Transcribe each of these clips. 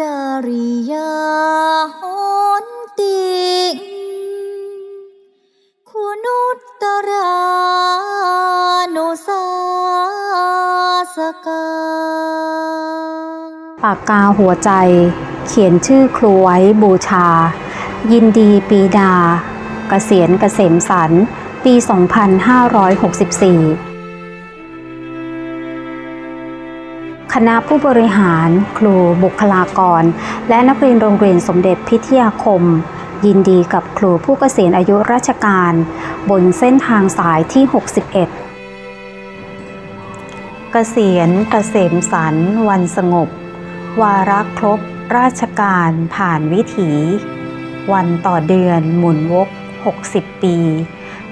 จริยาหนติงคุณุตตรานุสาสกา ปากกาหัวใจ เขียนชื่อครูไว้บูชา ยินดีปีดา เกษียณเกษมสัน ปี 2564 คณะผู้บริหาร ครูบุคลากร และนักเรียนโรงเรียนสมเด็จพิทยาคม ยินดีกับครูผู้เกษียณอายุราชการ บนเส้นทางสายที่ 61 เกษียณเกษมสันวันสงบ วาระครบ ราชการผ่านวิถี วันต่อเดือนหมุนวก 60 ปี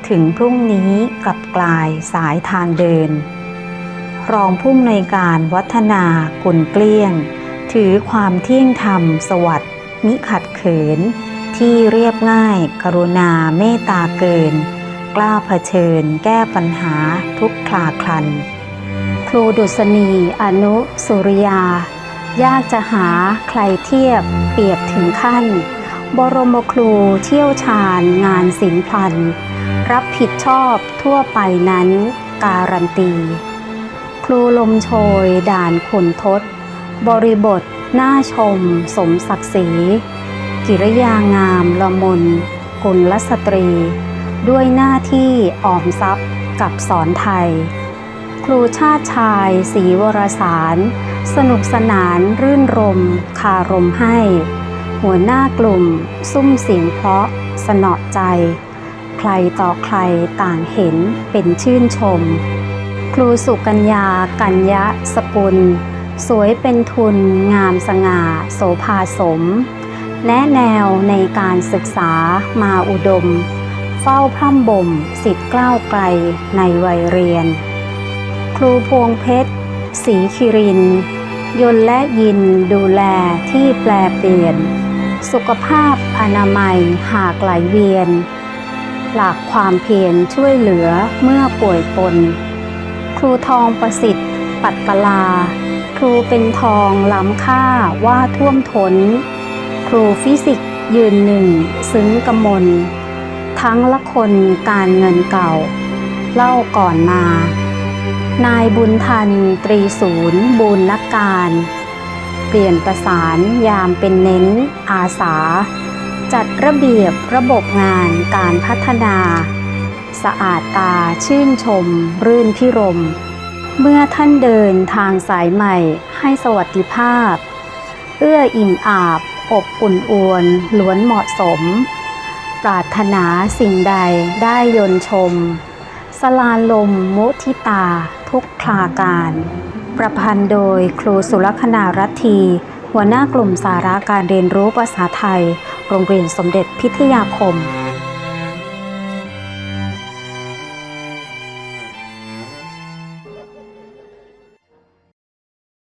ถึงพรุ่งนี้กลับกลายสายทางเดิน รองผู้อำนวยการวัฒนากุลเกลี้ยง ถือความเที่ยงธรรมสวัสดิ์มิขัดเขิน ที่เรียบง่าย กรุณาเมตตาเกิน กล้าเผชิญ แก้ปัญหาทุกคลาคลัน ครูดุษณีอนุสุริยา ยากจะหาใครเทียบเปรียบถึงขั้น บรมครูเที่ยวชาญงานศิลพันรับผิดชอบทั่วไปนั้นการันตี ครูลมโชย ด่านขุนทศ บริบทน่าชม สมศักดิ์ศรี กิริยางามละมุนกุลสตรี ด้วยหน้าที่ออมทรัพย์กับสอนไทย ครูชาติชายศรีวรสาร สนุกสนานรื่นรม คารมให้ หัวหน้ากลุ่ม ซุ้มเสียงเพราะสนอใจ ใครต่อใครต่างเห็นเป็นชื่นชม ครูสุกัญญา กัญญะสกุล สวยเป็นทุน งามสง่า โสภาสม แนะแนวในการศึกษามาอุดม เฝ้าพร่ำบ่มสิทธิ์กล้าวไกลในวัยเรียน ครูพวงเพชรศรีคิริน ยนและยินดูแลที่แปลเปลี่ยน สุขภาพอนามัยหากไหลเวียน หลากความเพียรช่วยเหลือเมื่อป่วยปน รูทองประสิทธิ์ ปัตตลา ครูเป็นทองล้ำค่าว่าท่วมทนครูฟิสิกส์ยืนหนึ่ง ซึ้งกมล ทั้งละคนการเงินเก่า เล่าก่อนมา นายบุญทันตรีศูนย์บุญนักการ เปลี่ยนประสานยามเป็นเน้นอาสา จัดระเบียบระบบงานการพัฒนา สะอาดตาชื่นชม รื่นพิรม เมื่อท่านเดินทางสายใหม่ให้สวัสดิภาพ เอื้ออิ่มอาบ อบอุ่นอวนล้วนเหมาะสม ปรารถนาสิ่งใดได้ยนชม สลานลมมุทิตาทุกคลาการ ประพันธ์โดยครูสุรคณารัตทีหัวหน้ากลุ่มสาระการเรียนรู้ภาษาไทย โรงเรียนสมเด็จพิทยาคม